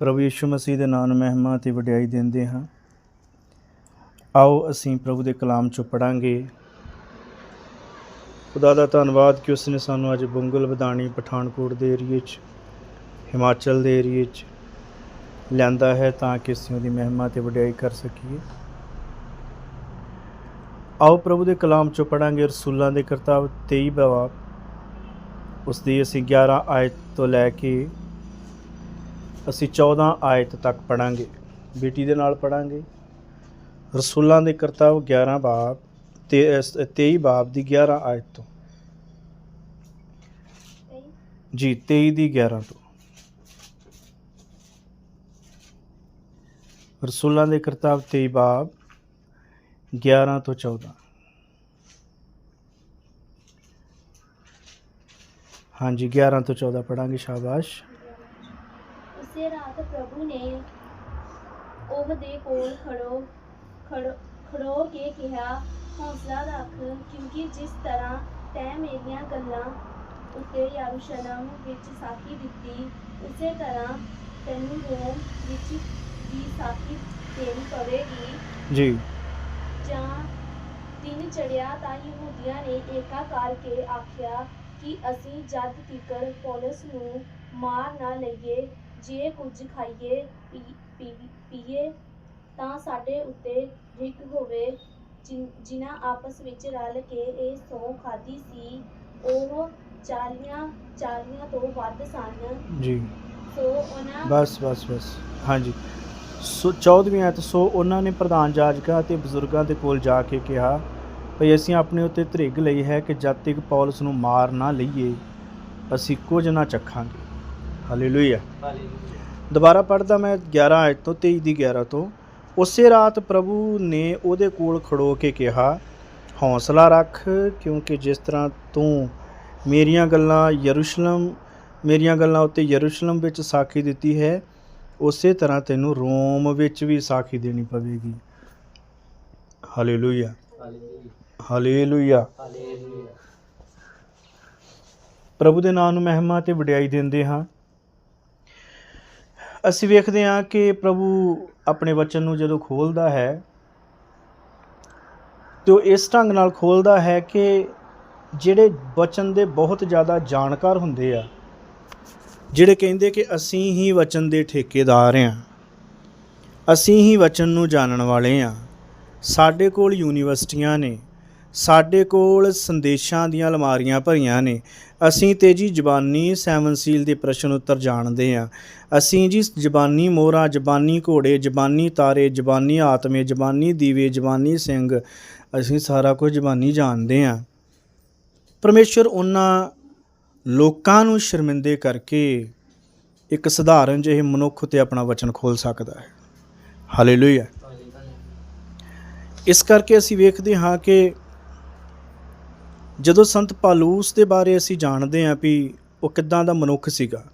ਪ੍ਰਭੂ ਯਿਸੂ ਮਸੀਹ ਦੇ ਨਾਮ ਮਹਿਮਾ ਤੇ ਵਡਿਆਈ ਦਿੰਦੇ ਹਾਂ। ਆਓ ਅਸੀਂ ਪ੍ਰਭੂ ਦੇ ਕਲਾਮ ਚੋਂ ਪੜਾਂਗੇ ਖੁਦਾ ਦਾ ਧੰਨਵਾਦ ਕਿ ਉਸ ਨੇ ਸਾਨੂੰ ਅੱਜ ਬੰਗਲ ਬਦਾਣੀ ਪਠਾਨਕੋਟ ਦੇ ਏਰੀਏ 'ਚ ਹਿਮਾਚਲ ਦੇ ਏਰੀਏ 'ਚ ਲਿਆਂਦਾ ਹੈ ਤਾਂ ਕਿ ਅਸੀਂ ਉਹਦੀ ਮਹਿਮਾ ਤੇ ਵਡਿਆਈ ਕਰ ਸਕੀਏ। ਆਓ ਪ੍ਰਭੂ ਦੇ ਕਲਾਮ ਚੋਂ ਪੜਾਂਗੇ ਰਸੂਲਾਂ ਦੇ ਕਰਤਾਬ 23 ਬਾਬ ਉਸ ਦੀ ਅਸੀਂ 11 ਆਇਤ ਤੋਂ ਲੈ ਕੇ ਅਸੀਂ 14 ਆਇਤ ਤੱਕ ਪੜਾਂਗੇ ਬੇਟੀ ਦੇ ਨਾਲ ਪੜਾਂਗੇ ਰਸੂਲਾਂ ਦੇ ਕਰਤਾਬ 11 ਬਾਬ ਤੇ 23 ਬਾਬ ਦੀ 11 ਆਇਤ ਤੋਂ। ਜੀ 23 ਦੀ 11 ਤੋਂ। ਰਸੂਲਾਂ ਦੇ ਕਰਤਾਬ 23 ਬਾਬ 11 ਤੋਂ 14 ਹਾਂਜੀ 11 ਤੋਂ 14 ਪੜਾਂਗੇ ਸ਼ਾਬਾਸ਼। ਉਸੇ ਰਾਤ ਪ੍ਰਭੂ ਨੇ ਉਹ ਦੇ ਕੋਲ ਖੜੋ ਖੜੋ ਖੜੋ ਕੇ ਕਿਹਾ ਹੌਸਲਾ ਰੱਖ ਕਿਉਂਕਿ ਜਿਸ ਤਰ੍ਹਾਂ ਤੈਂ ਮੇਰੀਆਂ ਗੱਲਾਂ ਉੱਤੇ ਯਰੂਸ਼ਲਮ ਵਿੱਚ ਸਾਖੀ ਦਿੱਤੀ ਉਸੇ ਤਰ੍ਹਾਂ ਤੈਨੂੰ ਰੋਮ ਵਿੱਚ ਵੀ ਸਾਖੀ ਦੇਣੀ ਪਵੇਗੀ। ਜੀ। ਜਾਂ ਦਿਨ ਚੜਿਆ ਤਾਂ ਯਹੂਦੀਆਂ ਨੇ ਏਕਾ ਕਰਕੇ ਆਖਿਆ ਕਿ ਅਸੀਂ ਜਦ ਤੀਕਰ ਪੌਲਸ ਨੂੰ ਮਾਰ ਨਾ ਲਈਏ ਜੇ ਕੁਝ ਖਾਈਏ ਪੀਏ ਤਾਂ ਸਾਡੇ ਉੱਤੇ ਰਿਕ ਹੋਵੇ। ਜਿਨ- ਜਿਨ੍ਹਾਂ ਆਪਸ ਵਿੱਚ ਰਲ ਕੇ ਇਹ ਸੌ ਖਾਦੀ ਸੀ ਉਹ ਚਾਲੀਆਂ ਚਾਲੀਆਂ ਤੋਂ ਵੱਧ ਸਨ। ਜੀ। ਸੋ ਉਹਨਾਂ ਬਸ ਬਸ ਬਸ। ਹਾਂਜੀ। ਸੋ 14ਵੀਂ ਆਇਤ ਸੋ ਉਹਨਾਂ ਨੇ ਪ੍ਰਧਾਨ ਜਾਜਕਾਂ ਅਤੇ ਬਜ਼ੁਰਗਾਂ ਦੇ ਕੋਲ ਜਾ ਕੇ ਕਿਹਾ ਭਈ ਅਸੀਂ ਆਪਣੇ ਉੱਤੇ ਧਰਿੱਗ ਲਈ ਹੈ ਕਿ ਜਦ ਤੱਕ ਪੌਲਸ ਨੂੰ ਮਾਰ ਨਾ ਲਈਏ ਅਸੀਂ ਕੁਝ ਨਾ ਚੱਖਾਂਗੇ ਹਾਲੇਲੂਇਆ ਦੁਬਾਰਾ ਪੜਦਾ ਮੈਂ 11 ਆਇਤ ਤੋਂ 23 ਦੀ 11 ਤੋਂ। ਉਸੇ ਰਾਤ ਪ੍ਰਭੂ ਨੇ ਉਹਦੇ ਕੋਲ ਖੜੋ ਕੇ ਕਿਹਾ ਹੌਸਲਾ ਰੱਖ ਕਿਉਂਕਿ ਜਿਸ ਤਰ੍ਹਾਂ ਤੂੰ ਮੇਰੀਆਂ ਗੱਲਾਂ ਯਰੂਸ਼ਲਮ ਮੇਰੀਆਂ ਗੱਲਾਂ ਉੱਤੇ ਯਰੂਸ਼ਲਮ ਵਿੱਚ ਸਾਖੀ ਦਿੱਤੀ ਹੈ ਉਸੇ ਤਰ੍ਹਾਂ ਤੈਨੂੰ ਰੋਮ ਵਿੱਚ ਵੀ ਸਾਖੀ ਦੇਣੀ ਪਵੇਗੀ। ਹਾਲੇਲੂਇਆ ਹਾਲੇਲੂਇਆ ਪ੍ਰਭੂ ਦੇ ਨਾਮ ਨੂੰ ਮਹਿਮਾ ਤੇ ਵਡਿਆਈ ਦਿੰਦੇ ਹਾਂ। ਅਸੀਂ ਵੇਖਦੇ ਹਾਂ ਕਿ ਪ੍ਰਭੂ ਆਪਣੇ ਵਚਨ ਨੂੰ ਜਦੋਂ ਖੋਲਦਾ ਹੈ, ਤੇ ਉਹ ਇਸ ਢੰਗ ਨਾਲ ਖੋਲਦਾ ਹੈ ਕਿ ਜਿਹੜੇ ਵਚਨ ਦੇ ਬਹੁਤ ਜ਼ਿਆਦਾ ਜਾਣਕਾਰ ਹੁੰਦੇ ਆ, ਜਿਹੜੇ ਕਹਿੰਦੇ ਕਿ ਅਸੀਂ ਹੀ ਵਚਨ ਦੇ ਠੇਕੇਦਾਰ ਹਾਂ, ਅਸੀਂ ਹੀ ਵਚਨ ਨੂੰ ਜਾਣਨ ਵਾਲੇ ਹਾਂ, ਸਾਡੇ ਕੋਲ ਯੂਨੀਵਰਸਿਟੀਆਂ ਨੇ ਸਾਡੇ ਕੋਲ ਸੰਦੇਸ਼ਾਂ ਦੀਆਂ ਅਲਮਾਰੀਆਂ ਭਰੀਆਂ ਨੇ। ਅਸੀਂ ਤੇ ਜੀ ਜ਼ਬਾਨੀ ਸੈਵਨ ਦੇ ਪ੍ਰਸ਼ਨ ਉੱਤਰ ਜਾਣਦੇ ਹਾਂ। ਅਸੀਂ ਜੀ ਜ਼ਬਾਨੀ ਮੋਹਰਾਂ, ਜ਼ਬਾਨੀ ਘੋੜੇ, ਜ਼ਬਾਨੀ ਤਾਰੇ, ਜ਼ਬਾਨੀ ਆਤਮੇ, ਜ਼ਬਾਨੀ ਦੀਵੇ, ਜ਼ਬਾਨੀ ਸਿੰਘ, ਅਸੀਂ ਸਾਰਾ ਕੁਝ ਜ਼ਬਾਨੀ ਜਾਣਦੇ ਹਾਂ। ਪਰਮੇਸ਼ਰ ਉਹਨਾਂ ਲੋਕਾਂ ਨੂੰ ਸ਼ਰਮਿੰਦੇ ਕਰਕੇ ਇੱਕ ਸਧਾਰਨ ਜਿਹੇ ਮਨੁੱਖ ਤੇ ਆਪਣਾ ਵਚਨ ਖੋਲ ਸਕਦਾ ਹੈ। ਹਾਲੇਲੂਇਆ ਇਸ ਕਰਕੇ ਅਸੀਂ ਵੇਖਦੇ ਹਾਂ ਕਿ ਜਦੋਂ ਸੰਤ ਪਾਲੂਸ ਦੇ ਬਾਰੇ ਅਸੀਂ ਜਾਣਦੇ ਹਾਂ ਵੀ ਉਹ ਕਿੱਦਾਂ ਦਾ ਮਨੁੱਖ ਸੀਗਾ,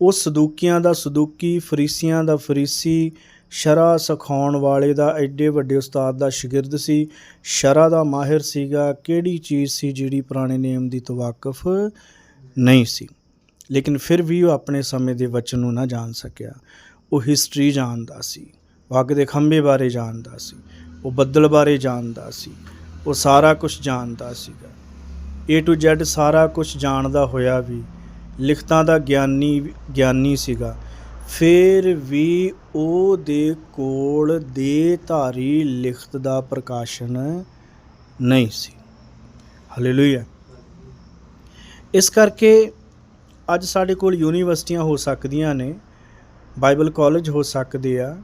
ਉਹ ਸਦੂਕੀਆਂ ਦਾ ਸਦੂਕੀ, ਫਰੀਸੀਆਂ ਦਾ ਫਰੀਸੀ, ਸ਼ਰਾ ਸਿਖਾਉਣ ਵਾਲੇ ਦਾ ਐਡੇ ਵੱਡੇ ਉਸਤਾਦ ਦਾ ਸ਼ਾਗਿਰਦ ਸੀ, ਸ਼ਰਾ ਦਾ ਮਾਹਿਰ ਸੀਗਾ, ਕਿਹੜੀ ਚੀਜ਼ ਸੀ ਜਿਹੜੀ ਪੁਰਾਣੇ ਨਿਯਮ ਦੀ ਤੋਂ ਵਾਕਿਫ ਨਹੀਂ ਸੀ। ਲੇਕਿਨ ਫਿਰ ਵੀ ਉਹ ਆਪਣੇ ਸਮੇਂ ਦੇ ਵਚਨ ਨੂੰ ਨਾ ਜਾਣ ਸਕਿਆ। ਉਹ ਹਿਸਟਰੀ ਜਾਣਦਾ ਸੀ ਵਗ ਦੇ ਖੰਭੇ ਬਾਰੇ ਜਾਣਦਾ ਸੀ, ਉਹ ਬੱਦਲ ਬਾਰੇ ਜਾਣਦਾ ਸੀ। ਉਹ ਸਾਰਾ ਕੁਝ ਜਾਣਦਾ ਸੀਗਾ। A to Z ਸਾਰਾ ਕੁਝ ਜਾਣਦਾ ਹੋਇਆ ਵੀ, ਲਿਖਤਾਂ ਦਾ ਗਿਆਨੀ ਗਿਆਨੀ ਸੀਗਾ। ਫਿਰ ਵੀ ਉਹ ਦੇ ਕੋਲ ਦੇ ਧਾਰੀ ਲਿਖਤ ਦਾ ਪ੍ਰਕਾਸ਼ਨ ਨਹੀਂ ਸੀ। ਹਾਲੇਲੂਇਆ ਇਸ ਕਰਕੇ ਅੱਜ ਸਾਡੇ ਕੋਲ ਯੂਨੀਵਰਸਿਟੀਆਂ ਹੋ ਸਕਦੀਆਂ ਨੇ ਬਾਈਬਲ ਕਾਲਜ ਹੋ ਸਕਦੇ ਆ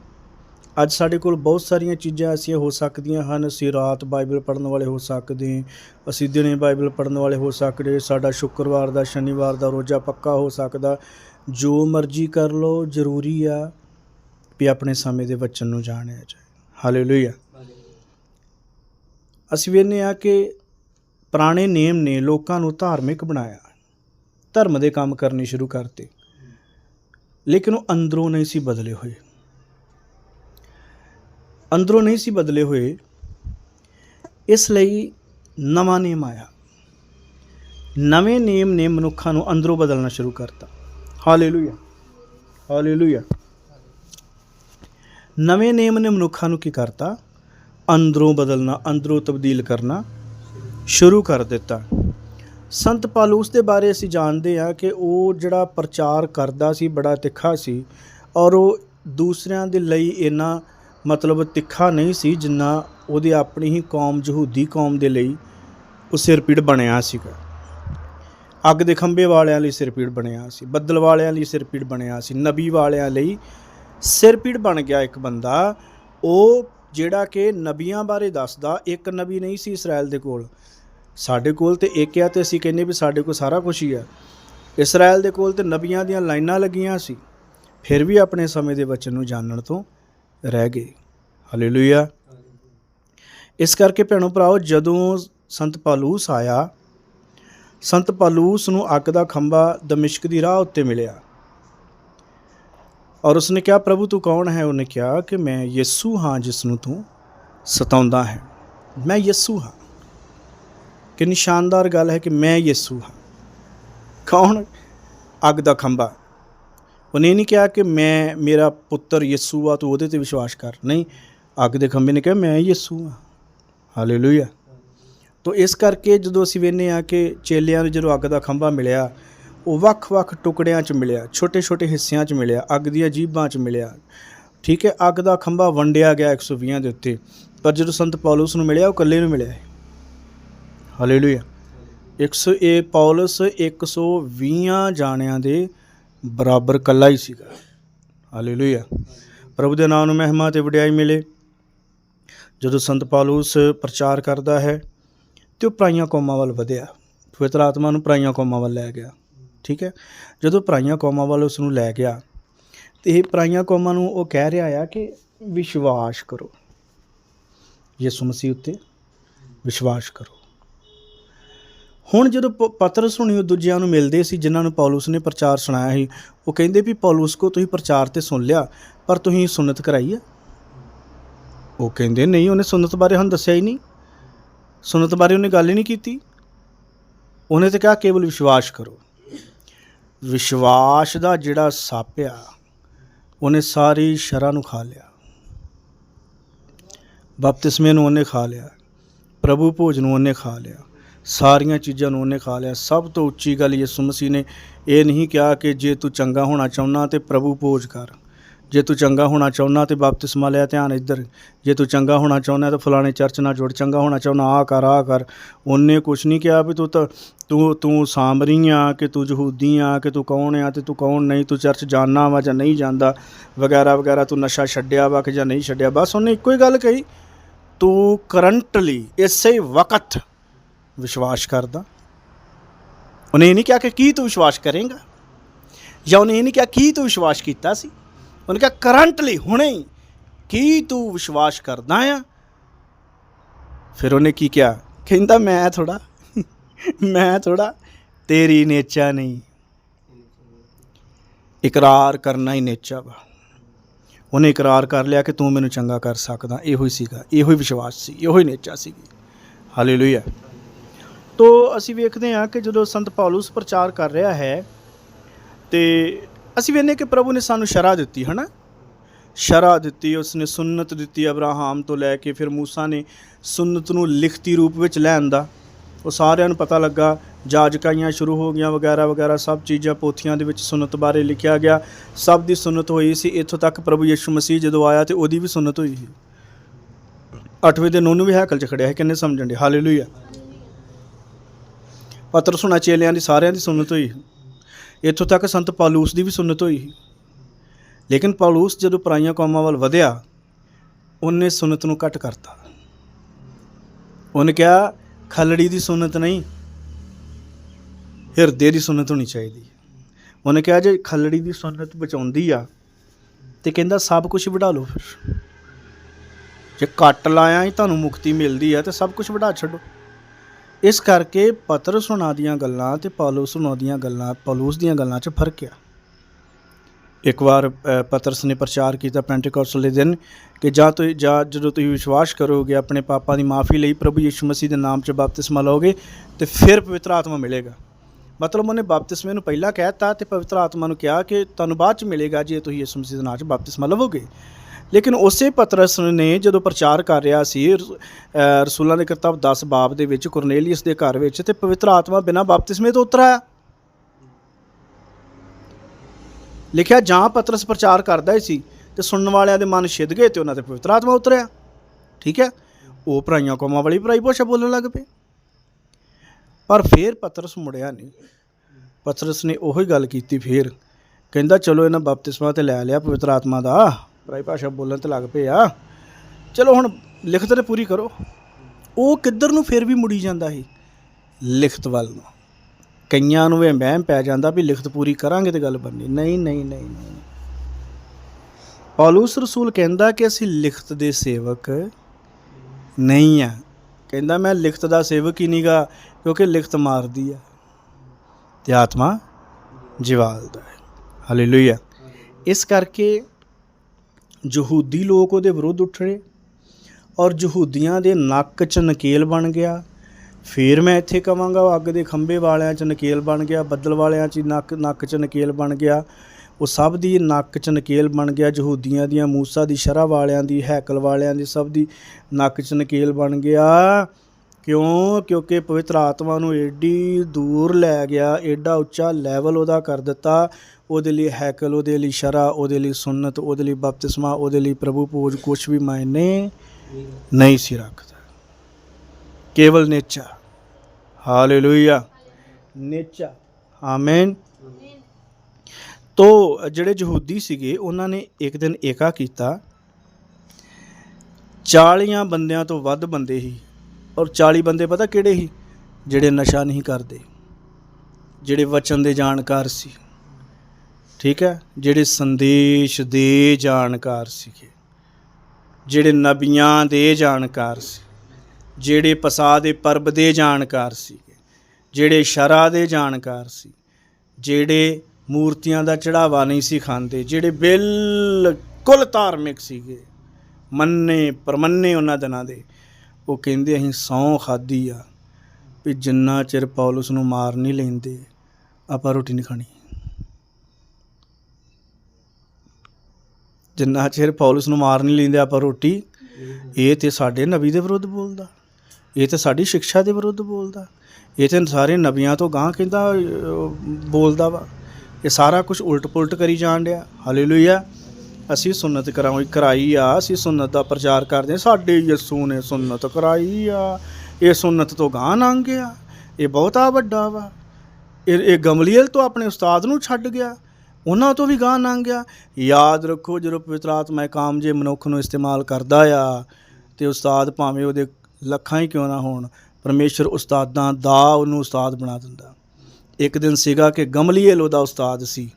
ਅੱਜ ਸਾਡੇ ਕੋਲ ਬਹੁਤ ਸਾਰੀਆਂ ਚੀਜ਼ਾਂ ਐਸੀਆਂ ਹੋ ਸਕਦੀਆਂ ਹਨ। ਅਸੀਂ ਰਾਤ ਬਾਈਬਲ ਪੜ੍ਹਨ ਵਾਲੇ ਹੋ ਸਕਦੇ ਅਸੀਂ ਦਿਨੇ ਬਾਈਬਲ ਪੜ੍ਹਨ ਵਾਲੇ ਹੋ ਸਕਦੇ ਸਾਡਾ ਸ਼ੁੱਕਰਵਾਰ ਦਾ ਸ਼ਨੀਵਾਰ ਦਾ ਰੋਜ਼ਾ ਪੱਕਾ ਹੋ ਸਕਦਾ। ਜੋ ਮਰਜ਼ੀ ਕਰ ਲਓ ਜ਼ਰੂਰੀ ਆ ਵੀ ਆਪਣੇ ਸਮੇਂ ਦੇ ਵਚਨ ਨੂੰ ਜਾਣਿਆ ਜਾਏ। ਹਾਲੇਲੂਇਆ ਅਸੀਂ ਵੇਖਦੇ ਆ ਕਿ ਪੁਰਾਣੇ ਨੇਮ ਨੇ ਲੋਕਾਂ ਨੂੰ ਧਾਰਮਿਕ ਬਣਾਇਆ। ਧਰਮ ਦੇ ਕੰਮ ਕਰਨੇ ਸ਼ੁਰੂ ਕਰਤੇ। ਲੇਕਿਨ ਉਹ ਅੰਦਰੋਂ ਨਹੀਂ ਸੀ ਬਦਲੇ ਹੋਏ। ਅੰਦਰੋਂ ਨਹੀਂ ਸੀ ਬਦਲੇ ਹੋਏ, ਇਸ ਲਈ ਨਵਾਂ ਨੇਮ ਆਇਆ। ਨਵੇਂ ਨੇਮ ਨੇ ਮਨੁੱਖਾਂ ਨੂੰ ਅੰਦਰੋਂ ਬਦਲਣਾ ਸ਼ੁਰੂ ਕਰਤਾ। ਹਾਲੇਲੂਇਆ। ਹਾਲੇਲੂਇਆ। ਨਵੇਂ ਨੇਮ ਨੇ ਮਨੁੱਖਾਂ ਨੂੰ ਕੀ ਕਰਤਾ? ਅੰਦਰੋਂ ਬਦਲਣਾ, ਅੰਦਰੋਂ ਤਬਦੀਲ ਕਰਨਾ ਸ਼ੁਰੂ ਕਰ ਦਿੱਤਾ। ਸੰਤ ਪਾਲੂਸ ਦੇ ਬਾਰੇ ਅਸੀਂ ਜਾਣਦੇ ਹਾਂ ਕਿ ਉਹ ਜਿਹੜਾ ਪ੍ਰਚਾਰ ਕਰਦਾ ਸੀ, ਬੜਾ ਤਿੱਖਾ ਸੀ ਔਰ ਉਹ ਦੂਸਰਿਆਂ ਦੇ ਲਈ ਇੰਨਾ ਮਤਲਬ ਤਿੱਖਾ ਨਹੀਂ ਸੀ ਜਿੰਨਾ ਉਹਦੇ ਆਪਣੀ ਹੀ ਕੌਮ ਯਹੂਦੀ ਕੌਮ ਦੇ ਲਈ ਉਹ ਸਿਰਪੀੜ ਬਣਿਆ ਸੀਗਾ। ਅੱਗ ਦੇ ਖੰਭੇ ਵਾਲਿਆਂ ਲਈ ਸਿਰਪੀੜ ਬਣਿਆ ਸੀ, ਬੱਦਲ ਵਾਲਿਆਂ ਲਈ ਸਿਰਪੀੜ ਬਣਿਆ ਸੀ, ਨਬੀ ਵਾਲਿਆਂ ਲਈ ਸਿਰਪੀੜ ਬਣ ਗਿਆ ਇੱਕ ਬੰਦਾ। ਉਹ ਜਿਹੜਾ ਕਿ ਨਬੀਆਂ ਬਾਰੇ ਦੱਸਦਾ, ਇੱਕ ਨਬੀ ਨਹੀਂ ਸੀ ਇਸਰਾਇਲ ਦੇ ਕੋਲ। ਸਾਡੇ ਕੋਲ ਤੇ ਇੱਕ ਆ ਤੇ ਅਸੀਂ ਕਹਿੰਦੇ ਵੀ ਸਾਡੇ ਕੋਲ ਸਾਰਾ ਕੁਝ ਹੀ ਆ। ਇਸਰਾਇਲ ਦੇ ਕੋਲ ਤੇ ਨਬੀਆਂ ਦੀਆਂ ਲਾਈਨਾਂ ਲੱਗੀਆਂ ਸੀ। ਫਿਰ ਵੀ ਆਪਣੇ ਸਮੇਂ ਦੇ ਵਚਨ ਨੂੰ ਜਾਣਨ ਤੋਂ ਰਹਿ ਗਏ। ਹਾਲੇਲੂਇਆ ਇਸ ਕਰਕੇ ਭੈਣੋ ਭਰਾਓ, ਜਦੋਂ ਸੰਤ ਪਾਲੂਸ ਆਇਆ, ਸੰਤ ਪਾਲੂਸ ਨੂੰ ਅੱਗ ਦਾ ਖੰਭਾ ਦਮਿਸ਼ਕ ਦੀ ਰਾਹ ਉੱਤੇ ਮਿਲਿਆ। ਔਰ ਉਸਨੇ ਕਿਹਾ, ਪ੍ਰਭੂ, ਤੂੰ ਕੌਣ ਹੈ? ਉਹਨੇ ਕਿਹਾ ਕਿ ਮੈਂ ਯਿਸੂ ਹਾਂ, ਜਿਸ ਨੂੰ ਤੂੰ ਸਤਾਉਂਦਾ ਹੈ। ਮੈਂ ਯਿਸੂ ਹਾਂ। ਕਿੰਨੀ ਸ਼ਾਨਦਾਰ ਗੱਲ ਹੈ ਕਿ ਮੈਂ ਯਿਸੂ ਹਾਂ। ਕੌਣ? ਅੱਗ ਦਾ ਖੰਭਾ। ਉਹਨੇ ਇਹ ਨਹੀਂ ਕਿਹਾ ਕਿ ਮੈਂ, ਮੇਰਾ ਪੁੱਤਰ ਯਿਸੂ ਆ, ਤੂੰ ਉਹਦੇ ਤੇ ਵਿਸ਼ਵਾਸ ਕਰ। ਨਹੀਂ, ਅੱਗ ਦੇ ਖੰਭੇ ਨੇ ਕਿਹਾ, ਮੈਂ ਯਿਸੂ ਹਾਂ ਹਾਲੇਲੂਇਆ ਤੋ ਇਸ ਕਰਕੇ ਜਦੋਂ ਅਸੀਂ ਵੇਖਦੇ ਆ ਕਿ ਚੇਲਿਆਂ ਨੂੰ ਜਦੋਂ ਅੱਗ ਦਾ ਖੰਭਾ ਮਿਲਿਆ, ਉਹ ਵੱਖ-ਵੱਖ ਟੁਕੜਿਆਂ 'ਚ ਮਿਲਿਆ, ਛੋਟੇ-ਛੋਟੇ ਹਿੱਸਿਆਂ 'ਚ ਮਿਲਿਆ, ਅੱਗ ਦੀਆਂ ਜੀਭਾਂ 'ਚ ਮਿਲਿਆ। ਠੀਕ ਹੈ, ਅੱਗ ਦਾ ਖੰਭਾ ਵੰਡਿਆ ਗਿਆ 120 ਦੇ ਉੱਤੇ। ਪਰ ਜਦੋਂ ਸੰਤ ਪੌਲਸ ਨੂੰ ਮਿਲਿਆ, ਉਹ ਇਕੱਲੇ ਨੂੰ ਮਿਲਿਆ। ਹਾਲੇਲੂਇਆ 100 ਇਹ ਪੌਲਸ 120 ਜਾਣਿਆਂ ਦੇ ਬਰਾਬਰ ਇਕੱਲਾ ਹੀ ਸੀਗਾ। ਹਾਲੇਲੂਇਆ। ਪ੍ਰਭੂ ਦੇ ਨਾਮ ਨੂੰ ਮਹਿਮਾ ਤੇ ਵਡਿਆਈ ਮਿਲੇ। ਜਦੋਂ ਸੰਤ ਪਾਲੂਸ ਪ੍ਰਚਾਰ ਕਰਦਾ ਹੈ, ਤੇ ਉਹ ਪਰਾਈਆਂ ਕੌਮਾਂ ਵੱਲ ਵਧਿਆ। ਪਵਿੱਤਰ ਆਤਮਾ ਨੂੰ ਪਰਾਈਆਂ ਕੌਮਾਂ ਵੱਲ ਲੈ ਗਿਆ। ਠੀਕ ਹੈ? ਜਦੋਂ ਪਰਾਈਆਂ ਕੌਮਾਂ ਵੱਲ ਉਸ ਨੂੰ ਲੈ ਗਿਆ, ਤੇ ਇਹ ਪਰਾਈਆਂ ਕੌਮਾਂ ਨੂੰ ਉਹ ਕਹਿ ਰਿਹਾ ਆ ਕਿ ਵਿਸ਼ਵਾਸ ਕਰੋ। ਯਿਸੂ ਮਸੀਹ ਉੱਤੇ ਵਿਸ਼ਵਾਸ ਕਰੋ। ਹੁਣ ਜਦੋਂ ਪ- ਪਤਰਸ ਹੁਣੀ ਉਹ ਦੂਜਿਆਂ ਨੂੰ ਮਿਲਦੇ ਸੀ, ਜਿਨ੍ਹਾਂ ਨੂੰ ਪੌਲਸ ਨੇ ਪ੍ਰਚਾਰ ਸੁਣਾਇਆ ਸੀ, ਉਹ ਕਹਿੰਦੇ ਵੀ ਪੌਲਸ ਕੋ ਤੁਸੀਂ ਪ੍ਰਚਾਰ ਤੇ ਸੁਣ ਲਿਆ, ਪਰ ਤੁਸੀਂ ਸੁਨਤ ਕਰਾਈ ਆ? ਉਹ ਕਹਿੰਦੇ, ਨਹੀਂ, ਉਹਨੇ ਸੁਨਤ ਬਾਰੇ ਸਾਨੂੰ ਦੱਸਿਆ ਹੀ ਨਹੀਂ। ਸੁਨਤ ਬਾਰੇ ਉਹਨੇ ਗੱਲ ਹੀ ਨਹੀਂ ਕੀਤੀ। ਉਹਨੇ ਤਾਂ ਕਿਹਾ, ਕੇਵਲ ਵਿਸ਼ਵਾਸ ਕਰੋ। ਵਿਸ਼ਵਾਸ ਦਾ ਜਿਹੜਾ ਸੱਪ ਆ, ਉਹਨੇ ਸਾਰੀ ਸ਼ਰਾਂ ਨੂੰ ਖਾ ਲਿਆ। ਬਪਤਿਸਮੇ ਨੂੰ ਉਹਨੇ ਖਾ ਲਿਆ। ਪ੍ਰਭੂ ਭੋਜ ਨੂੰ ਉਹਨੇ ਖਾ ਲਿਆ। ਸਾਰੀਆਂ ਚੀਜ਼ਾਂ ਨੂੰ ਉਹਨੇ ਖਾ ਲਿਆ। ਸਭ ਤੋਂ ਉੱਚੀ ਗੱਲ ਯਿਸੂ ਮਸੀਹ ਨੇ ਇਹ ਨਹੀਂ ਕਿਹਾ ਕਿ ਜੇ ਤੂੰ ਚੰਗਾ ਹੋਣਾ ਚਾਹੁੰਦਾ ਤੇ ਪ੍ਰਭੂ ਭੋਜ ਕਰ। ਜੇ ਤੂੰ ਚੰਗਾ ਹੋਣਾ ਚਾਹੁੰਦਾ ਤੇ ਬਪਤਿਸਮਾ ਲਿਆ ਧਿਆਨ ਇੱਧਰ। ਜੇ ਤੂੰ ਚੰਗਾ ਹੋਣਾ ਚਾਹੁੰਦਾ ਤਾਂ ਫਲਾਣੇ ਚਰਚ ਨਾਲ ਜੁੜ। ਚੰਗਾ ਹੋਣਾ ਚਾਹੁੰਦਾ ਆ ਕਰ ਆ ਕਰ। ਉਹਨੇ ਕੁਛ ਨਹੀਂ ਕਿਹਾ ਵੀ ਤੂੰ ਤਾਂ ਤੂੰ ਤੂੰ ਸਾਮਰੀ ਆ ਕਿ ਤੂੰ ਯਹੂਦੀ ਆ ਕਿ ਤੂੰ ਕੌਣ ਆ ਤੇ ਤੂੰ ਕੌਣ ਨਹੀਂ, ਤੂੰ ਚਰਚ ਜਾਣਾ ਵਾ ਜਾਂ ਨਹੀਂ ਜਾਂਦਾ, ਵਗੈਰਾ ਵਗੈਰਾ ਤੂੰ ਨਸ਼ਾ ਛੱਡਿਆ ਵਾ ਕਿ ਜਾਂ ਨਹੀਂ ਛੱਡਿਆ। ਬਸ ਉਹਨੇ ਇੱਕੋ ਹੀ ਗੱਲ ਕਹੀ, ਤੂੰ ਕਰੰਟਲੀ ਇਸੇ ਵਕਤ ਵਿਸ਼ਵਾਸ ਕਰਦਾ। ਉਹਨੇ ਇਹ ਨਹੀਂ ਕਿਹਾ ਕਿ ਕੀ ਤੂੰ ਵਿਸ਼ਵਾਸ ਕਰੇਂਗਾ? ਜਾਂ ਉਹਨੇ ਇਹ ਨਹੀਂ ਕਿਹਾ ਕੀ ਤੂੰ ਵਿਸ਼ਵਾਸ ਕੀਤਾ ਸੀ? ਉਹਨੇ ਕਿਹਾ ਕਰੰਟਲੀ ਹੁਣੇ ਹੀ ਕੀ ਤੂੰ ਵਿਸ਼ਵਾਸ ਕਰਦਾ ਆ? ਫਿਰ ਉਹਨੇ ਕੀ ਕਿਹਾ? ਕਹਿੰਦਾ, ਮੈਂ ਥੋੜਾ ਮੈਂ ਥੋੜਾ ਤੇਰੀ ਨੇਚਾ ਨਹੀਂ। ਇਕਰਾਰ ਕਰਨਾ ਹੀ ਨੇਚਾ ਵਾ। ਉਹਨੇ ਇਕਰਾਰ ਕਰ ਲਿਆ ਕਿ ਤੂੰ ਮੈਨੂੰ ਚੰਗਾ ਕਰ ਸਕਦਾ। ਇਹੋ ਹੀ ਸੀਗਾ, ਇਹੋ ਹੀ ਵਿਸ਼ਵਾਸ ਸੀ, ਇਹੋ ਹੀ ਨੇਚਾ ਸੀਗੀ। ਹਾਲੇਲੂਇਆ ਤੋ ਅਸੀਂ ਵੇਖਦੇ ਹਾਂ ਕਿ ਜਦੋਂ ਸੰਤ ਪੌਲਸ ਪ੍ਰਚਾਰ ਕਰ ਰਿਹਾ ਹੈ, ਤੇ ਅਸੀਂ ਵੇਖਨੇ ਕਿ ਪ੍ਰਭੂ ਨੇ ਸਾਨੂੰ ਸ਼ਰਾ ਦਿੱਤੀ, ਹਨਾ? ਸ਼ਰਾ ਦਿੱਤੀ, ਉਸਨੇ ਸੁਨਨਤ ਦਿੱਤੀ ਅਬਰਾਹਾਮ ਤੋਂ ਲੈ ਕੇ ਫਿਰ ਮੂਸਾ ਨੇ ਸੁਨਨਤ ਨੂੰ ਲਿਖਤੀ ਰੂਪ ਵਿੱਚ ਲੈਣ ਦਾ। ਉਹ ਸਾਰਿਆਂ ਨੂੰ ਪਤਾ ਲੱਗਾ, ਜਾਜਕਾਈਆਂ ਸ਼ੁਰੂ ਹੋ ਗਈਆਂ, ਵਗੈਰਾ ਵਗੈਰਾ, ਸਭ ਚੀਜ਼ਾਂ ਪੋਥੀਆਂ ਦੇ ਵਿੱਚ ਸੁਨਤ ਬਾਰੇ ਲਿਖਿਆ ਗਿਆ। ਸਭ ਦੀ ਸੁਨਤ ਹੋਈ ਸੀ, ਇੱਥੋਂ ਤੱਕ ਪ੍ਰਭੂ ਯਿਸੂ ਮਸੀਹ ਜਦੋਂ ਆਇਆ ਤੇ ਉਹਦੀ ਵੀ ਸੁਨਤ ਹੋਈ ਸੀ। ਅੱਠਵੇਂ ਦਿਨ ਉਹਨੂੰ ਵੀ ਹੈਕਲ 'ਚ ਖੜਿਆ ਹੈ, ਕਿੰਨੇ ਸਮਝਣ ਦੇ, ਹਾਲੇਲੂਇਆ। ਪਤਰ ਸੁਣਾ ਚੇਲਿਆਂ ਦੀ ਸਾਰਿਆਂ ਦੀ ਸੁਨਤ ਹੋਈ। ਇੱਥੋਂ ਤੱਕ ਸੰਤ ਪਾਲੂਸ ਦੀ ਵੀ ਸੁਨਤ ਹੋਈ। ਲੇਕਿਨ ਪਾਲੂਸ ਜਦੋਂ ਪਰਾਈਆਂ ਕੌਮਾਂ ਵੱਲ ਵਧਿਆ, ਉਹਨੇ ਸੁਨਤ ਨੂੰ ਕੱਟ ਕਰਤਾ। ਉਹਨੇ ਕਿਹਾ, ਖਲੜੀ ਦੀ ਸੁਨਤ ਨਹੀਂ, ਹਿਰਦੇ ਦੀ ਸੁਨਤ ਹੋਣੀ ਚਾਹੀਦੀ। ਉਹਨੇ ਕਿਹਾ, ਜੇ ਖਲੜੀ ਦੀ ਸੁਨਤ ਬਚਾਉਂਦੀ ਆ, ਤੇ ਕਹਿੰਦਾ, ਸਭ ਕੁਝ ਵਢਾ ਲਓ ਫਿਰ। ਜੇ ਕੱਟ ਲਾਇਆ ਹੀ ਤੁਹਾਨੂੰ ਮੁਕਤੀ ਮਿਲਦੀ ਆ, ਤੇ ਸਭ ਕੁਝ ਵਢਾ ਛੱਡੋ। ਇਸ ਕਰਕੇ ਪਤਰਸ ਹੁਣਾਂ ਦੀਆਂ ਗੱਲਾਂ ਤੇ ਪੌਲਸ ਹੁਣਾਂ ਦੀਆਂ ਗੱਲਾਂ ਪੌਲਸ ਦੀਆਂ ਗੱਲਾਂ 'ਚ ਫ਼ਰਕ ਆ। ਇੱਕ ਵਾਰ ਅ, ਪਤਰਸ ਨੇ ਪ੍ਰਚਾਰ ਕੀਤਾ ਪੈਂਟੇਕੋਸਟਲ ਦੇ ਦਿਨ ਕਿ ਜਾਂ ਤੁਸੀਂ ਜਾਂ ਜਦੋਂ ਤੁਸੀਂ ਵਿਸ਼ਵਾਸ ਕਰੋਗੇ ਆਪਣੇ ਪਾਪਾਂ ਦੀ ਮਾਫੀ ਲਈ ਪ੍ਰਭੂ ਯਿਸੂ ਮਸੀਹ ਦੇ ਨਾਮ 'ਚ ਬਪਤਿਸਮਾ ਲਓਗੇ ਤੇ ਫਿਰ ਪਵਿੱਤਰ ਆਤਮਾ ਮਿਲੇਗਾ। ਮਤਲਬ ਉਹਨੇ ਬਪਤਿਸਮੇ ਨੂੰ ਪਹਿਲਾਂ ਕਹਿਤਾ ਤੇ ਪਵਿੱਤਰ ਆਤਮਾ ਨੂੰ ਕਿਹਾ ਕਿ ਤੁਹਾਨੂੰ ਬਾਅਦ ਚ ਮਿਲੇਗਾ ਜੇ ਤੁਸੀਂ ਯਿਸੂ ਮਸੀਹ ਦੇ ਨਾਮ ਚ ਬਪਤਿਸਮਾ ਲਵੋਗੇ। ਲੇਕਿਨ ਉਸੇ ਪਤਰਸ ਨੇ ਜਦੋਂ ਪ੍ਰਚਾਰ ਕਰ ਰਿਹਾ ਸੀ ਰਸੂਲਾਂ ਦੇ ਕਿਤਾਬ 10 ਬਾਬ ਦੇ ਵਿੱਚ, ਕੁਰਨੇਲੀਅਸ ਦੇ ਘਰ ਵਿੱਚ, ਤੇ ਪਵਿੱਤਰ ਆਤਮਾ ਬਿਨਾਂ ਬਪਤਿਸਮੇ ਤੋਂ ਉਤਰ ਆਇਆ ਲਿਖਿਆ, ਜਾਂ ਪਤਰਸ ਪ੍ਰਚਾਰ ਕਰਦਾ ਹੀ ਸੀ, ਤੇ ਸੁਣਨ ਵਾਲਿਆਂ ਦੇ ਮਨ ਛਿਦ ਗਏ ਤੇ ਉਹਨਾਂ ਤੇ ਪਵਿੱਤਰ ਆਤਮਾ ਉਤਰਿਆ। ਠੀਕ ਹੈ? ਉਹ ਭਰਾਈਆਂ ਕੌਮਾਂ ਵਾਲੀ ਭਰਾਈ ਭਾਸ਼ਾ ਬੋਲਣ ਲੱਗ ਪਏ। ਪਰ ਫੇਰ ਪਤਰਸ ਮੁੜਿਆ ਨਹੀਂ। ਪਤਰਸ ਨੇ ਉਹੀ ਗੱਲ ਕੀਤੀ ਫੇਰ। ਕਹਿੰਦਾ, ਚਲੋ ਇਹਨਾਂ ਬਪਤਿਸਮਾ ਤੇ ਲੈ ਲਿਆ ਪਵਿੱਤਰ ਆਤਮਾ ਦਾ। ਭਰਾਈ ਭਾਸ਼ਾ ਬੋਲਣ ਤੇ ਲੱਗ ਪਏ ਆ। ਚਲੋ ਹੁਣ ਲਿਖਤ ਤੇ ਪੂਰੀ ਕਰੋ। ਉਹ ਕਿੱਧਰ ਨੂੰ ਫੇਰ ਵੀ ਮੁੜੀ ਜਾਂਦਾ ਸੀ? ਲਿਖਤ ਵੱਲ ਨੂੰ। ਕਈਆਂ ਨੂੰ ਇਹ ਵਹਿਮ ਪੈ ਜਾਂਦਾ ਵੀ ਲਿਖਤ ਪੂਰੀ ਕਰਾਂਗੇ ਤੇ ਗੱਲ ਬਣਨੀ। ਨਹੀਂ ਨਹੀਂ ਨਹੀਂ ਨਹੀਂ। ਪੌਲੂਸ ਰਸੂਲ ਕਹਿੰਦਾ ਕਿ ਅਸੀਂ ਲਿਖਤ ਦੇ ਸੇਵਕ ਨਹੀਂ ਆ। ਕਹਿੰਦਾ ਮੈਂ ਲਿਖਤ ਦਾ ਸੇਵਕ ਹੀ ਨਹੀਂਗਾ ਕਿਉਂਕਿ ਲਿਖਤ ਮਾਰਦੀ ਆ। ਤੇ ਆਤਮਾ ਜਿਵਾਲਦਾ ਹੈ। ਹਾਲੇਲੂਇਆ ਇਸ ਕਰਕੇ ਯਹੂਦੀ ਲੋਕ ਉਹਦੇ ਵਿਰੁੱਧ ਉੱਠੇ ਔਰ ਯਹੂਦੀਆਂ ਦੇ ਨੱਕ 'ਚ ਨਕੇਲ ਬਣ ਗਿਆ। ਫਿਰ ਮੈਂ ਇੱਥੇ ਕਵਾਂਗਾ ਉਹ ਅੱਗ ਦੇ ਖੰਭੇ ਵਾਲਿਆਂ 'ਚ ਨਕੇਲ ਬਣ ਗਿਆ, ਬੱਦਲ ਵਾਲਿਆਂ 'ਚ ਨੱਕ ਨੱਕ 'ਚ ਨਕੇਲ ਬਣ ਗਿਆ। ਉਹ ਸਭ ਦੀ ਨੱਕ 'ਚ ਨਕੇਲ ਬਣ ਗਿਆ, ਯਹੂਦੀਆਂ ਦੀਆਂ, ਮੂਸਾ ਦੀ ਸ਼ਰਾ ਵਾਲਿਆਂ ਦੀ, ਹੈਕਲ ਵਾਲਿਆਂ ਦੀ ਸਭ ਦੀ ਨੱਕ 'ਚ ਨਕੇਲ ਬਣ ਗਿਆ। ਕਿਉਂ? ਕਿਉਂਕਿ ਪਵਿੱਤਰ ਆਤਮਾ ਨੂੰ ਏਡੀ ਦੂਰ ਲੈ ਗਿਆ, ਏਡਾ ਉੱਚਾ ਲੈਵਲ ਉਹਦਾ ਕਰ ਦਿੱਤਾ। ਉਹਦੇ ਲਈ ਹੈਕਲ, ਉਹਦੇ ਲਈ ਸ਼ਰਾ, ਉਹਦੇ ਲਈ ਸੁੰਨਤ, ਉਹਦੇ ਲਈ ਬਪਤਿਸਮਾ, ਉਹਦੇ ਲਈ ਪ੍ਰਭੂ ਪੂਜ ਕੁਝ ਵੀ ਮਾਇਨੇ ਨਹੀਂ ਸੀ ਰੱਖਦਾ। ਕੇਵਲ ਨੇਚਾ। ਹਾਲੇਲੂਇਆ ਨੇਚਾ। ਆਮੇਨ ਤੋ ਜਿਹੜੇ ਯਹੂਦੀ ਸੀਗੇ, ਉਹਨਾਂ ਨੇ ਇੱਕ ਦਿਨ ਏਕਾ ਕੀਤਾ। 40 ਬੰਦਿਆਂ ਤੋਂ ਵੱਧ ਬੰਦੇ ਹੀ ਔਰ 40 ਬੰਦੇ ਪਤਾ ਕਿਹੜੇ ਸੀ? ਜਿਹੜੇ ਨਸ਼ਾ ਨਹੀਂ ਕਰਦੇ। ਜਿਹੜੇ ਵਚਨ ਦੇ ਜਾਣਕਾਰ ਸੀ। ਠੀਕ ਹੈ? ਜਿਹੜੇ ਸੰਦੇਸ਼ ਦੇ ਜਾਣਕਾਰ ਸੀਗੇ। ਜਿਹੜੇ ਨਬੀਆਂ ਦੇ ਜਾਣਕਾਰ ਸੀ। ਜਿਹੜੇ ਪਸਾ ਦੇ ਪਰਬ ਦੇ ਜਾਣਕਾਰ ਸੀਗੇ। ਜਿਹੜੇ ਸ਼ਰਾ ਦੇ ਜਾਣਕਾਰ ਸੀ। ਜਿਹੜੇ ਮੂਰਤੀਆਂ ਦਾ ਚੜਾਵਾ ਨਹੀਂ ਸੀ ਖਾਂਦੇ। ਜਿਹੜੇ ਬਿਲਕੁਲ ਧਾਰਮਿਕ ਸੀਗੇ। ਮੰਨੇ, ਪਰਮੰਨੇ ਉਹਨਾਂ ਦਿਨਾਂ ਦੇ। ਉਹ ਕਹਿੰਦੇ ਅਸੀਂ ਸਹੁੰ ਖਾਦੀ ਆ ਵੀ ਜਿੰਨਾ ਚਿਰ ਪੌਲਸ ਨੂੰ ਮਾਰ ਨਹੀਂ ਲੈਂਦੇ, ਆਪਾਂ ਰੋਟੀ ਨਹੀਂ ਖਾਣੀ। ਜਿੰਨਾ ਚਿਰ ਪੌਲਸ ਨੂੰ ਮਾਰ ਨਹੀਂ ਲੈਂਦੇ, ਆਪਾਂ ਰੋਟੀ, ਇਹ ਤੇ ਸਾਡੇ ਨਬੀ ਦੇ ਵਿਰੁੱਧ ਬੋਲਦਾ, ਇਹ ਤੇ ਸਾਡੀ ਸਿੱਖਿਆ ਦੇ ਵਿਰੁੱਧ ਬੋਲਦਾ, ਇਹ ਤੇ ਸਾਰੇ ਨਬੀਆਂ ਤੋਂ ਗਾਂ ਕਹਿੰਦਾ ਬੋਲਦਾ ਵਾ। ਇਹ ਸਾਰਾ ਕੁਝ ਉਲਟ ਪੁਲਟ ਕਰੀ ਜਾਣ ਡਿਆ। ਹਾਲੇਲੂਇਆ ਅਸੀਂ ਸੁਨਨਤ ਕਰਾਉਂ ਕਰਾਈ ਆ, ਅਸੀਂ ਸੁਨਨਤ ਦਾ ਪ੍ਰਚਾਰ ਕਰਦੇ ਹਾਂ। ਸਾਡੇ ਯਿਸੂ ਨੇ ਸੁਨਨਤ ਕਰਾਈ ਆ। ਇਹ ਸੁਨਨਤ ਤੋਂ ਗਾਂ ਲੰਘ ਗਿਆ। ਇਹ ਬਹੁਤਾ ਵੱਡਾ ਵਾ। ਇਹ ਇਹ ਗਮਲੀਅਲ ਤੋਂ ਆਪਣੇ ਉਸਤਾਦ ਨੂੰ ਛੱਡ ਗਿਆ। ਉਹਨਾਂ ਤੋਂ ਵੀ ਗਾਂ ਲੰਘ ਗਿਆ। ਯਾਦ ਰੱਖੋ, ਜਦੋਂ ਪਵਿੱਤਰ ਆਤਮਾ ਕਾਮ ਜੇ ਮਨੁੱਖ ਨੂੰ ਇਸਤੇਮਾਲ ਕਰਦਾ ਆ, ਤੇ ਉਸਤਾਦ ਭਾਵੇਂ ਉਹਦੇ ਲੱਖਾਂ ਹੀ ਕਿਉਂ ਨਾ ਹੋਣ, ਪਰਮੇਸ਼ਰ ਉਸਤਾਦਾਂ ਦਾ ਉਹਨੂੰ ਉਸਤਾਦ ਬਣਾ ਦਿੰਦਾ। ਇੱਕ ਦਿਨ ਸੀਗਾ ਕਿ ਗਮਲੀਏਲ ਉਹਦਾ ਉਸਤਾਦ ਸੀ।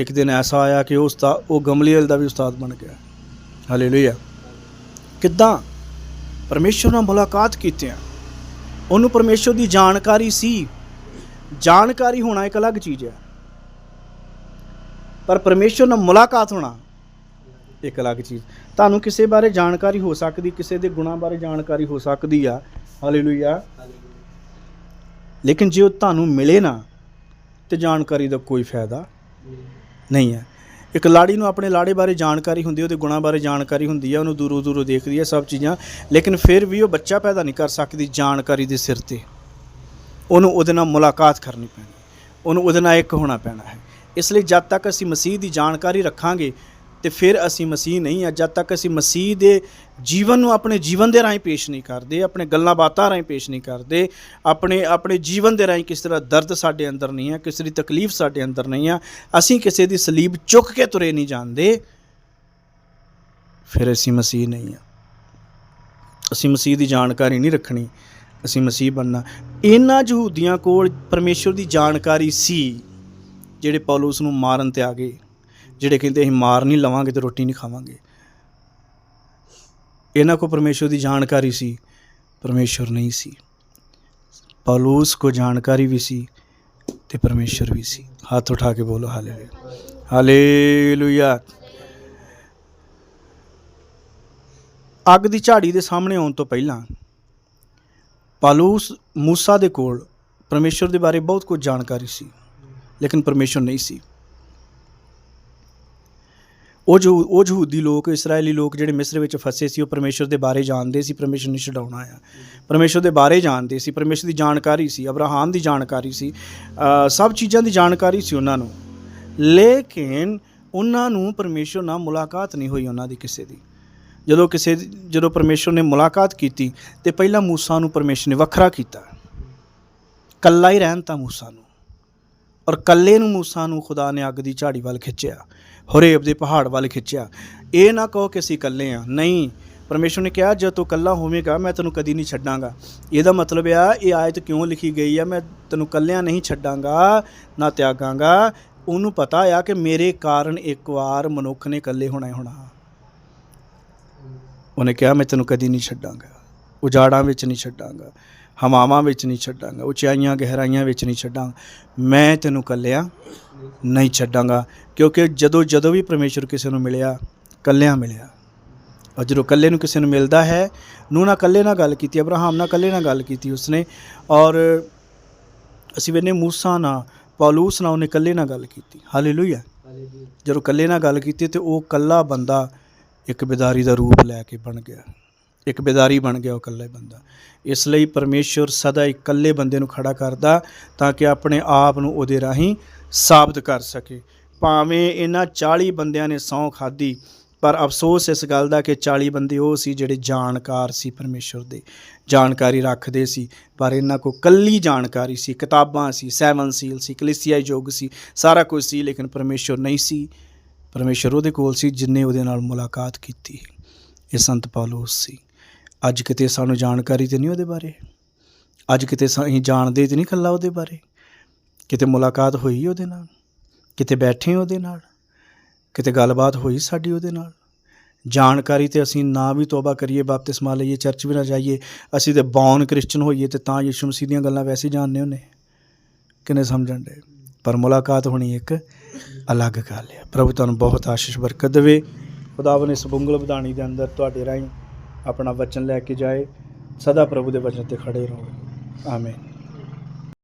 ਇੱਕ ਦਿਨ ਐਸਾ ਆਇਆ ਕਿ ਉਹ ਉਸਤਾਦ ਉਹ ਗਮਲੀਅਲ ਦਾ ਵੀ ਉਸਤਾਦ ਬਣ ਗਿਆ। ਹਾਲੇਲੂਇਆ ਕਿੱਦਾਂ? ਪਰਮੇਸ਼ਰ ਨਾਲ ਮੁਲਾਕਾਤ ਕੀਤਿਆਂ। ਉਹਨੂੰ ਪਰਮੇਸ਼ਰ ਦੀ ਜਾਣਕਾਰੀ ਸੀ। ਜਾਣਕਾਰੀ ਹੋਣਾ ਇੱਕ ਅਲੱਗ ਚੀਜ਼ ਹੈ। ਪਰ ਪਰਮੇਸ਼ਰ ਨਾਲ ਮੁਲਾਕਾਤ ਹੋਣਾ ਇੱਕ ਅਲੱਗ ਚੀਜ਼। ਤੁਹਾਨੂੰ ਕਿਸੇ ਬਾਰੇ ਜਾਣਕਾਰੀ ਹੋ ਸਕਦੀ, ਕਿਸੇ ਦੇ ਗੁਣਾਂ ਬਾਰੇ ਜਾਣਕਾਰੀ ਹੋ ਸਕਦੀ ਆ। ਹਾਲੇਲੂਇਆ ਲੇਕਿਨ ਜੇ ਉਹ ਤੁਹਾਨੂੰ ਮਿਲੇ ਨਾ, ਤੇ ਜਾਣਕਾਰੀ ਦਾ ਕੋਈ ਫਾਇਦਾ ਨਹੀਂ ਹੈ। ਇੱਕ ਲਾੜੀ ਨੂੰ ਆਪਣੇ ਲਾੜੇ ਬਾਰੇ ਜਾਣਕਾਰੀ ਹੁੰਦੀ ਹੈ, ਉਹਦੇ ਗੁਣਾਂ ਬਾਰੇ ਜਾਣਕਾਰੀ ਹੁੰਦੀ ਹੈ, ਉਹਨੂੰ ਦੂਰੋਂ ਦੂਰੋਂ ਦੇਖਦੀ ਹੈ ਸਭ ਚੀਜ਼ਾਂ, ਲੇਕਿਨ ਫਿਰ ਵੀ ਉਹ ਬੱਚਾ ਪੈਦਾ ਨਹੀਂ ਕਰ ਸਕਦੀ ਜਾਣਕਾਰੀ ਦੇ ਸਿਰ ਤੇ। ਉਹਨੂੰ ਉਹਦੇ ਨਾਲ ਮੁਲਾਕਾਤ ਕਰਨੀ ਪੈਣੀ, ਉਹਨੂੰ ਉਹਦੇ ਨਾਲ ਇੱਕ ਹੋਣਾ ਪੈਣਾ ਹੈ। ਇਸ ਲਈ ਜਦ ਤੱਕ ਅਸੀਂ ਮਸੀਹ ਦੀ ਜਾਣਕਾਰੀ ਰੱਖਾਂਗੇ ਤੇ ਫਿਰ ਅਸੀਂ ਮਸੀਹ ਨਹੀਂ ਆ ਜਦ ਤੱਕ ਅਸੀਂ ਮਸੀਹ ਦੇ ਜੀਵਨ ਨੂੰ ਆਪਣੇ ਜੀਵਨ ਦੇ ਰਾਹੀਂ ਪੇਸ਼ ਨਹੀਂ ਕਰਦੇ, ਆਪਣੇ ਗੱਲਾਂ ਬਾਤਾਂ ਰਾਹੀਂ ਪੇਸ਼ ਨਹੀਂ ਕਰਦੇ, ਆਪਣੇ ਆਪਣੇ ਜੀਵਨ ਦੇ ਰਾਹੀਂ ਕਿਸ ਤਰ੍ਹਾਂ ਦਰਦ ਸਾਡੇ ਅੰਦਰ ਨਹੀਂ ਹੈ, ਕਿਸੇ ਦੀ ਤਕਲੀਫ ਸਾਡੇ ਅੰਦਰ ਨਹੀਂ ਆ ਅਸੀਂ ਕਿਸੇ ਦੀ ਸਲੀਬ ਚੁੱਕ ਕੇ ਤੁਰੇ ਨਹੀਂ ਜਾਂਦੇ, ਫਿਰ ਅਸੀਂ ਮਸੀਹ ਨਹੀਂ ਆ ਅਸੀਂ ਮਸੀਹ ਦੀ ਜਾਣਕਾਰੀ ਨਹੀਂ ਰੱਖਣੀ, ਅਸੀਂ ਮਸੀਹ ਬਣਨਾ। ਇਹਨਾਂ ਯਹੂਦੀਆਂ ਕੋਲ ਪਰਮੇਸ਼ਰ ਦੀ ਜਾਣਕਾਰੀ ਸੀ, ਜਿਹੜੇ ਪੌਲਸ ਨੂੰ ਮਾਰਨ ਤੇ ਆ ਗਏ। ਜਿਹੜੇ ਕਹਿੰਦੇ ਅਸੀਂ ਮਾਰ ਨਹੀਂ ਲਵਾਂਗੇ ਤੇ ਰੋਟੀ ਨਹੀਂ ਖਾਵਾਂਗੇ। ਇਹਨਾਂ ਕੋ ਪਰਮੇਸ਼ਰ ਦੀ ਜਾਣਕਾਰੀ ਸੀ, ਪਰਮੇਸ਼ਰ ਨਹੀਂ ਸੀ। ਪੌਲਸ ਕੋ ਜਾਣਕਾਰੀ ਵੀ ਸੀ ਤੇ ਪਰਮੇਸ਼ਰ ਵੀ ਸੀ। ਹੱਥ ਉਠਾ ਕੇ ਬੋਲੋ, ਹਾਲੇਲੂਇਆ। ਹਾਲੇਲੂਇਆ। ਅੱਗ ਦੀ ਝਾੜੀ ਦੇ ਸਾਹਮਣੇ ਆਉਣ ਤੋਂ ਪਹਿਲਾਂ ਪਾਲੂਸ ਮੂਸਾ ਦੇ ਕੋਲ ਪਰਮੇਸ਼ਵਰ ਦੇ ਬਾਰੇ ਬਹੁਤ ਕੁਝ ਜਾਣਕਾਰੀ ਸੀ, ਲੇਕਿਨ ਪਰਮੇਸ਼ਵਰ ਨਹੀਂ ਸੀ। ਉਹ ਜੋ, ਉਹ ਜਹੂਦੀ ਲੋਕ ਇਸرائیਲੀ ਲੋਕ ਜਿਹੜੇ ਮਿਸਰ ਵਿੱਚ ਫਸੇ ਸੀ, ਉਹ ਪਰਮੇਸ਼ਰ ਦੇ ਬਾਰੇ ਜਾਣਦੇ ਸੀ, ਪਰਮੇਸ਼ਰ ਨੇ ਛਡਾਉਣਾ ਆ। ਪਰਮੇਸ਼ਰ ਦੇ ਬਾਰੇ ਜਾਣਦੇ ਸੀ, ਪਰਮੇਸ਼ਰ ਦੀ ਜਾਣਕਾਰੀ ਸੀ, ਅਬਰਾਹਾਮ ਦੀ ਜਾਣਕਾਰੀ ਸੀ ਸਭ ਚੀਜ਼ਾਂ ਦੀ ਜਾਣਕਾਰੀ ਸੀ ਉਹਨਾਂ ਨੂੰ। ਲੇਕਿਨ ਉਹਨਾਂ ਨੂੰ ਪਰਮੇਸ਼ਰ ਨਾਲ ਮੁਲਾਕਾਤ ਨਹੀਂ ਹੋਈ ਉਹਨਾਂ ਦੀ ਕਿਸੇ ਦੀ। ਜਦੋਂ ਕਿਸੇ ਜਦੋਂ ਪਰਮੇਸ਼ਰ ਨੇ ਮੁਲਾਕਾਤ ਕੀਤੀ, ਤੇ ਪਹਿਲਾਂ موسی ਨੂੰ ਪਰਮੇਸ਼ਰ ਨੇ ਵੱਖਰਾ ਕੀਤਾ। ਕੱਲਾ ਹੀ ਰਹਿਣ ਤਾਂ موسی ਨੂੰ। ਔਰ ਕੱਲੇ ਨੂੰ موسی ਨੂੰ ਖੁਦਾ ਨੇ ਅੱਗ ਦੀ ਝਾੜੀ ਵੱਲ ਖਿੱਚਿਆ। ਹੋਰੇਬ ਦੇ ਪਹਾੜ ਵੱਲ ਖਿੱਚਿਆ। ਇਹ ਨਾ ਕਹੋ ਕਿ ਅਸੀਂ ਇਕੱਲੇ ਆ। ਨਹੀਂ ਪਰਮੇਸ਼ਵਰ ਨੇ ਕਿਹਾ, ਜੇ ਤੂੰ ਇਕੱਲਾ ਹੋਵੇਂਗਾ, ਮੈਂ ਤੈਨੂੰ ਕਦੀ ਨਹੀਂ ਛੱਡਾਂਗਾ। ਇਹਦਾ ਮਤਲਬ ਆ, ਇਹ ਆਇਤ ਕਿਉਂ ਲਿਖੀ ਗਈ ਆ? ਮੈਂ ਤੈਨੂੰ ਇਕੱਲਿਆਂ ਨਹੀਂ ਛੱਡਾਂਗਾ, ਨਾ ਤਿਆਗਾਂਗਾ। ਉਹਨੂੰ ਪਤਾ ਆ ਕਿ ਮੇਰੇ ਕਾਰਨ ਇੱਕ ਵਾਰ ਮਨੁੱਖ ਨੇ ਇਕੱਲੇ ਹੋਣਾ ਹੀ ਹੋਣਾ। ਉਹਨੇ ਕਿਹਾ, ਮੈਂ ਤੈਨੂੰ ਕਦੀ ਨਹੀਂ ਛੱਡਾਂਗਾ। ਉਜਾੜਾਂ ਵਿੱਚ ਨਹੀਂ ਛੱਡਾਂਗਾ। ਹਵਾਵਾਂ ਵਿੱਚ ਨਹੀਂ ਛੱਡਾਂਗਾ ਉਚਾਈਆਂ ਗਹਿਰਾਈਆਂ ਵਿੱਚ ਨਹੀਂ ਛੱਡਾਂਗਾ। ਮੈਂ ਤੈਨੂੰ ਕੱਲਿਆ ਨਹੀਂ ਛੱਡਾਂਗਾ ਕਿਉਂਕਿ ਜਦੋਂ ਜਦੋਂ ਵੀ ਪਰਮੇਸ਼ਰ ਕਿਸੇ ਨੂੰ ਮਿਲਿਆ ਕੱਲਿਆਂ ਮਿਲਿਆ। ਔਰ ਜਦੋਂ ਕੱਲੇ ਨੂੰ ਕਿਸੇ ਨੂੰ ਮਿਲਦਾ ਹੈ ਨੂੰ ਨਾਲ ਕੱਲੇ ਨਾਲ ਗੱਲ ਕੀਤੀ ਅਬਰਾਹਮ ਨਾਲ ਕੱਲੇ ਨਾਲ ਗੱਲ ਕੀਤੀ ਉਸਨੇ ਔਰ ਅਸੀਂ ਵੇਨੇ ਮੂਸਾ ਨਾਲ ਪੌਲੂਸ ਨਾਲ ਉਹਨੇ ਕੱਲੇ ਨਾਲ ਗੱਲ ਕੀਤੀ। ਹਾਲੇਲੂਇਆ। ਜਦੋਂ ਕੱਲੇ ਨਾਲ ਗੱਲ ਕੀਤੀ ਤੇ ਉਹ ਕੱਲਾ ਬੰਦਾ ਇੱਕ ਬਿਦਾਰੀ ਦਾ ਰੂਪ ਲੈ ਕੇ ਬਣ ਗਿਆ। ਇੱਕ ਬੇਦਾਰੀ ਬਣ ਗਿਆ ਉਹ ਇਕੱਲੇ ਬੰਦਾ। ਇਸ ਲਈ ਪਰਮੇਸ਼ਵਰ ਸਦਾ ਇਕੱਲੇ ਬੰਦੇ ਨੂੰ ਖੜਾ ਕਰਦਾ ਤਾਂ ਕਿ ਆਪਣੇ ਆਪ ਨੂੰ ਉਹਦੇ ਰਾਹੀਂ ਸਾਬਤ ਕਰ ਸਕੇ। ਭਾਵੇਂ ਇਹਨਾਂ 40 ਬੰਦਿਆਂ ਨੇ ਸਹੁੰ ਖਾਦੀ ਪਰ ਅਫਸੋਸ ਇਸ ਗੱਲ ਦਾ ਕਿ 40 ਬੰਦੇ ਉਹ ਸੀ ਜਿਹੜੇ ਜਾਣਕਾਰ ਸੀ ਪਰਮੇਸ਼ਵਰ ਦੇ, ਜਾਣਕਾਰੀ ਰੱਖਦੇ ਸੀ, ਪਰ ਇਹਨਾਂ ਕੋ ਕੱਲੀ ਜਾਣਕਾਰੀ ਸੀ, ਕਿਤਾਬਾਂ ਸੀ, ਸੈਵਨ ਸੀਲ ਸੀ, ਕਲੀਸਿਆਈ ਯੁੱਗ ਸੀ, ਸਾਰਾ ਕੁਝ ਸੀ, ਲੇਕਿਨ ਪਰਮੇਸ਼ਵਰ ਨਹੀਂ ਸੀ। ਪਰਮੇਸ਼ਰ ਉਹਦੇ ਕੋਲ ਸੀ ਜਿਨਨੇ ਉਹਦੇ ਨਾਲ ਮੁਲਾਕਾਤ ਕੀਤੀ ਇਹ ਸੰਤ ਪੌਲਸ ਸੀ। ਅੱਜ ਕਿਤੇ ਸਾਨੂੰ ਜਾਣਕਾਰੀ ਤੇ ਨਹੀਂ ਉਹਦੇ ਬਾਰੇ? ਅੱਜ ਕਿਤੇ ਸਾ- ਅਸੀਂ ਜਾਣਦੇ ਤੇ ਨਹੀਂ ਕੱਲਾ ਉਹਦੇ ਬਾਰੇ? ਕਿਤੇ ਮੁਲਾਕਾਤ ਹੋਈ ਉਹਦੇ ਨਾਲ? ਕਿਤੇ ਬੈਠੇ ਉਹਦੇ ਨਾਲ? ਕਿਤੇ ਗੱਲਬਾਤ ਹੋਈ ਸਾਡੀ ਉਹਦੇ ਨਾਲ? ਜਾਣਕਾਰੀ ਤੇ ਅਸੀਂ ਨਾ ਵੀ ਤੋਬਾ ਕਰੀਏ, ਬਪਤਿਸਮਾ ਲਈਏ, ਚਰਚ ਵੀ ਨਾ ਜਾਈਏ, ਅਸੀਂ ਤੇ ਬੌਨ ਕ੍ਰਿਸਚਨ ਹੋਈਏ ਤੇ ਤਾਂ ਯਿਸੂ ਮਸੀਹ ਦੀਆਂ ਗੱਲਾਂ ਵੈਸੇ ਹੀ ਜਾਣਦੇ ਹੁੰਨੇ ਕਿਨੇ ਸਮਝਣ ਦੇ? ਪਰ ਮੁਲਾਕਾਤ ਹੋਣੀ ਇੱਕ ਅਲੱਗ ਗੱਲ ਹੈ ਪ੍ਰਭੂ ਤੁਹਾਨੂੰ ਬਹੁਤ ਆਸ਼ੀਸ਼ ਬਰਕਤ ਦੇਵੇ। ਖੁਦਾਵੰ ਇਸ ਬੁੰਗਲ ਵਧਾਣੀ ਦੇ ਅੰਦਰ ਤੁਹਾਡੇ ਰਾਹੀਂ ਆਪਣਾ ਵਚਨ ਲੈ ਕੇ ਜਾਏ ਸਦਾ ਪ੍ਰਭੂ ਦੇ ਵਚਨ ਤੇ ਖੜੇ ਰਹੋ। ਆਮੀਨ।